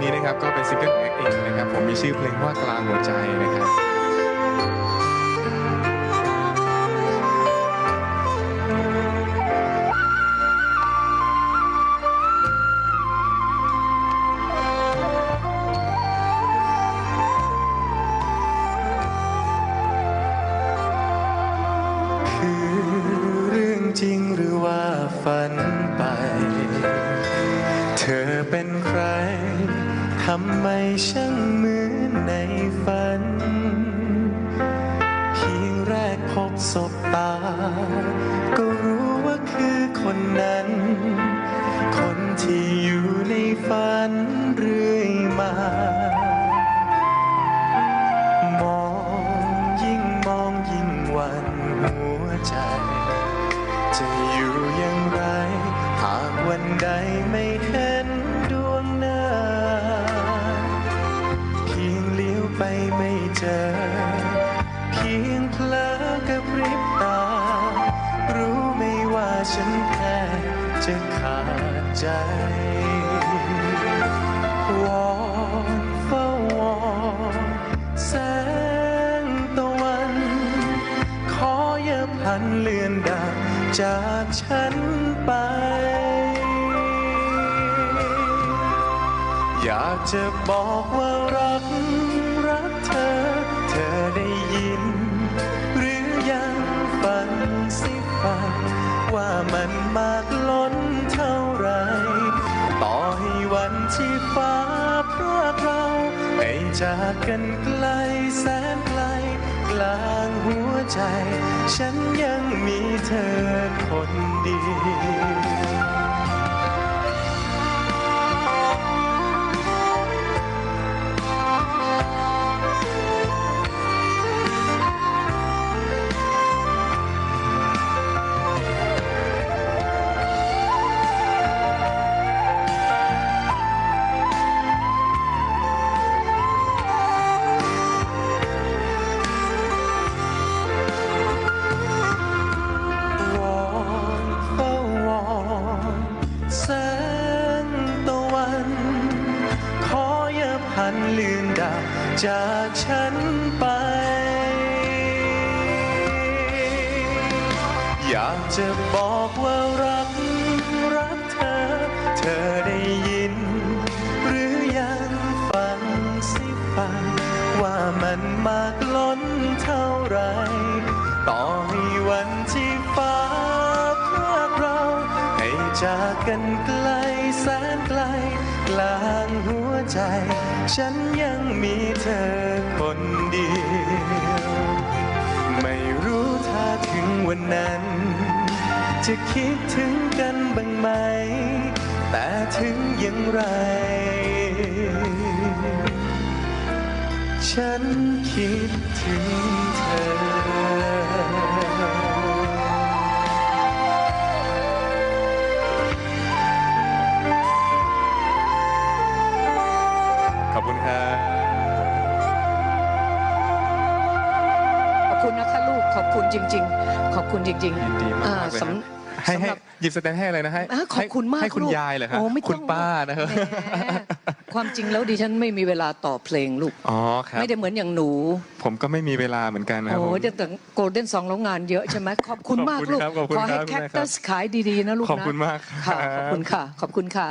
นี้นะครับก็เป็นซิงเกิลของเอกเองนะครับ ผมมีชื่อเพลงว่ากลางหัวใจนะครับจริงหรือว่าฝันไป เธอเป็นใครำไมช่างเหมือนในฝัน เพียงแรกพบศบตา ก็รู้ว่าคือคนนั้น คนที่อยู่ในฝันเรื่อยมา มองยิ่งมองยิ่งหวันหัวใจ จะอยู่อย่างไร หากวันใดไม่เห็น ไม่เจอ เพียงเพลอกับพริบตา รู้ไม่ว่าฉันแค่จะขาดใจ วอนเฝ้าวอนแสงตะวัน ขออย่าพันเลือนดับจากฉันไปอยากจะบอกว่ารัก เธอ เธอได้ยิน หรือยังฟังสิฟังว่ามันมากล้นเท่าไร ต่อให้วันที่ฟ้าพรากเราให้จากกันไกลแสนไกล กลางหัวใจ ฉันยังมีเธอคนเดียวันเลือนดับจากฉันไป อยากจะบอกว่ารักรักเธอ เธอได้ยิน หรือยังฟังสิฟัง ว่ามันมากล้นเท่าไร ต่อให้วันที่ฟ้าพรากเรา ให้จากกันไกล กลางหัวใจ ฉันยังมีเธอคนเดียว ไม่รู้ถ้าถึงวันนั้น จะคิดถึงกันบ้างไหม แต่ถึงอย่างไร ฉันคิดถึงเธอ ขอบคุณจริง ๆ ขอบคุณจริงยินดีมากอ่าๆเลยสำฮะให้ให้สำหรับ หยิบสแตนให้อะไรนะให้อ่าขอบคุณมากให้คุณลูกยายเหรอครับโอ้ไม่ต้องคุณป้านะครับแหมความจริงแล้วดิฉันไม่มีเวลาต่อเพลงลูก อ๋อครับ ไม่ได้เหมือนอย่างหนู ผมก็ไม่มีเวลาเหมือนกันนะครับโอ้ผมยแต่โกลเด้นซองแล้วงานเยอะใช่ไหมขอบคุณมากขอบคุณลูกครับขอบคุณขอให้ครับแคคคุณแม่ครัตับสขายดี ๆ นะลูกนะขอบคุณมากค่ะรับขอบคุณค่ะ ขอบคุณค่ะ